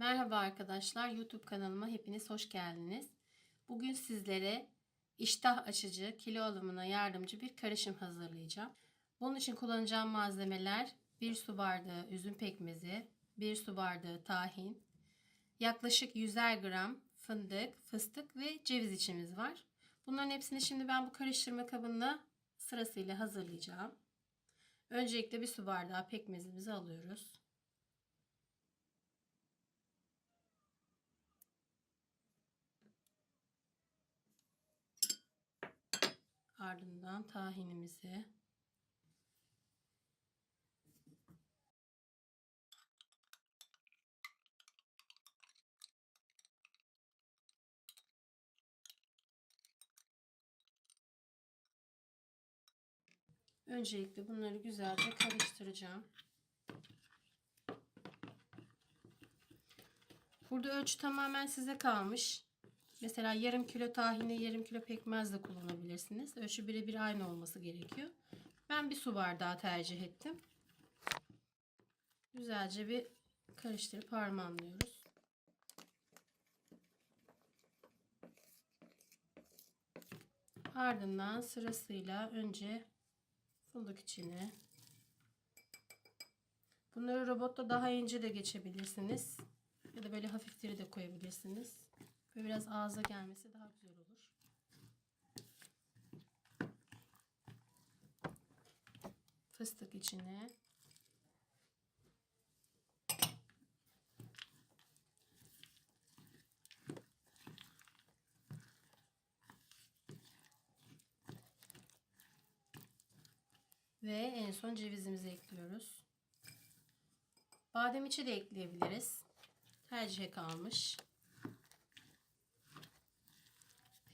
Merhaba arkadaşlar, YouTube kanalıma hepiniz hoş geldiniz. Bugün sizlere iştah açıcı, kilo alımına yardımcı bir karışım hazırlayacağım. Bunun için kullanacağım malzemeler 1 su bardağı üzüm pekmezi, 1 su bardağı tahin, yaklaşık 100'er gram fındık, fıstık ve ceviz içimiz var. Bunların hepsini şimdi ben bu karıştırma kabında sırasıyla hazırlayacağım. Öncelikle bir su bardağı pekmezimizi alıyoruz. Ardından tahinimizi Öncelikle bunları güzelce karıştıracağım. Burada ölçü tamamen size kalmış. Mesela yarım kilo tahine yarım kilo pekmez de kullanabilirsiniz. Ölçü birebir aynı olması gerekiyor. Ben bir su bardağı tercih ettim. Güzelce bir karıştırıp harmanlıyoruz. Ardından sırasıyla önce fındık içine. Bunları robotta daha ince de geçebilirsiniz. Ya da böyle hafif diri de koyabilirsiniz. Ve biraz ağza gelmesi daha güzel olur. Fıstık içine. Ve en son cevizimizi ekliyoruz. Badem içi de ekleyebiliriz. Tercihe kalmış.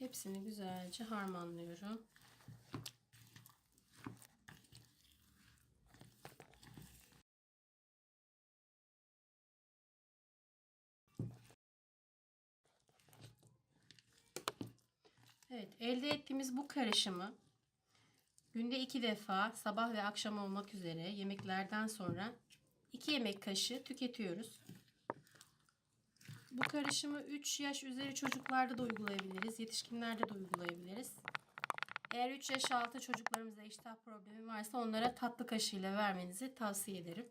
Hepsini güzelce harmanlıyorum. Evet, elde ettiğimiz bu karışımı günde iki defa sabah ve akşam olmak üzere yemeklerden sonra 2 yemek kaşığı tüketiyoruz. Bu karışımı 3 yaş üzeri çocuklarda da uygulayabiliriz. Yetişkinlerde de uygulayabiliriz. Eğer 3 yaş altı çocuklarımızda iştah problemi varsa onlara tatlı kaşığıyla vermenizi tavsiye ederim.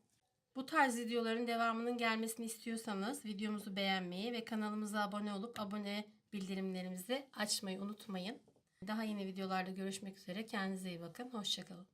Bu tarz videoların devamının gelmesini istiyorsanız videomuzu beğenmeyi ve kanalımıza abone olup abone bildirimlerimizi açmayı unutmayın. Daha yeni videolarda görüşmek üzere. Kendinize iyi bakın. Hoşçakalın.